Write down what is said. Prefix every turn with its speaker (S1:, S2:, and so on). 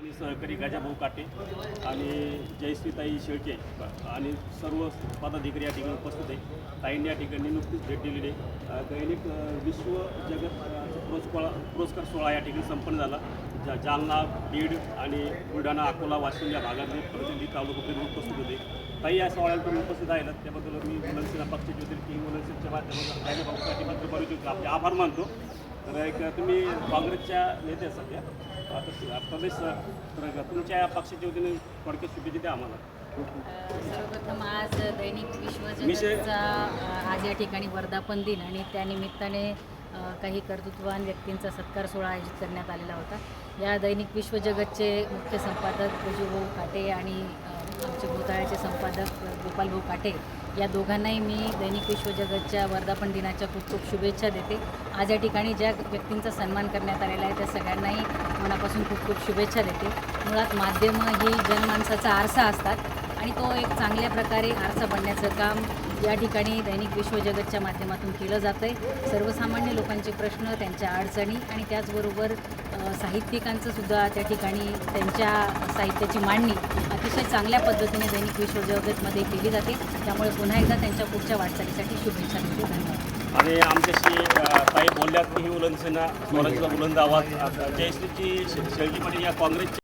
S1: आणि सहकारी गाजाभाऊ काटे आणि जयश्रीताई शेळके आणि सर्व पदाधिकारी या ठिकाणी उपस्थित आहे. ताईंनी या ठिकाणी नुकतीच भेट दिलेली आहे. दैनिक विश्व जगत पुरस्कार पुरस्कार सोहळा या ठिकाणी संपन्न झाला. जा जालना बीड आणि बुलढाणा अकोला वाशिम या भागातले प्रतिनिधी तालुका उपस्थित होते. ताई या सोहळ्याला उपस्थित आहेत. त्याबद्दल मी मुलांसेना पक्षाचे होते की मुलांशीच्या माध्यमातून गाजाभाऊ आपले आभार मानतो. तर एक तुम्ही काँग्रेसच्या नेते सध्या आता प्रदेश तर तुमच्या पक्षाच्या वतीने थोडक्यात शुभेच्छा द्या आम्हाला.
S2: सर्वप्रथम आज दैनिक अ, आज या ठिकाणी वर्धापन दिन आणि त्यानिमित्ताने काही कर्तृत्ववान व्यक्तींचा सत्कार सोहळा आयोजित करण्यात आलेला होता. या दैनिक विश्वजगतचे मुख्य संपादक गजूभाऊ काटे आणि अ, संपादक गोपालभाऊ काटे. या दोघांनाही मी दैनिक विश्वजगतच्या वर्धापन दिनाच्या खूप खूप शुभेच्छा देते. आज या ठिकाणी ज्या व्यक्तींचा सन्मान करण्यात आलेला आहे त्या सगळ्यांनाही मनापासून खूप खूप शुभेच्छा देते. मुळात माध्यमं ही जनमाणसाचा आरसा असतात. आणि तो एक चांगल्या प्रकारे आरसा बनण्याचं काम या ठिकाणी दैनिक विश्वजगतच्या माध्यमातून केलं जातं आहे सर्वसामान्य लोकांचे प्रश्न त्यांच्या अडचणी आणि त्याचबरोबर साहित्यिकांचं सुद्धा त्या ठिकाणी त्यांच्या साहित्याची मांडणी अतिशय चांगल्या पद्धतीने दैनिक विश्वजगतमध्ये केली जाते. त्यामुळे पुन्हा एकदा त्यांच्या पुढच्या वाटचालीसाठी शुभेच्छा देते. धन्यवाद.
S1: आणि आमच्याशी ताई बोलल्यात की ही उलंदसेना स्वराज्याचा बुलंद आवाज. आता जयश्रीची शे- शेळकी पाटील या काँग्रेसच्या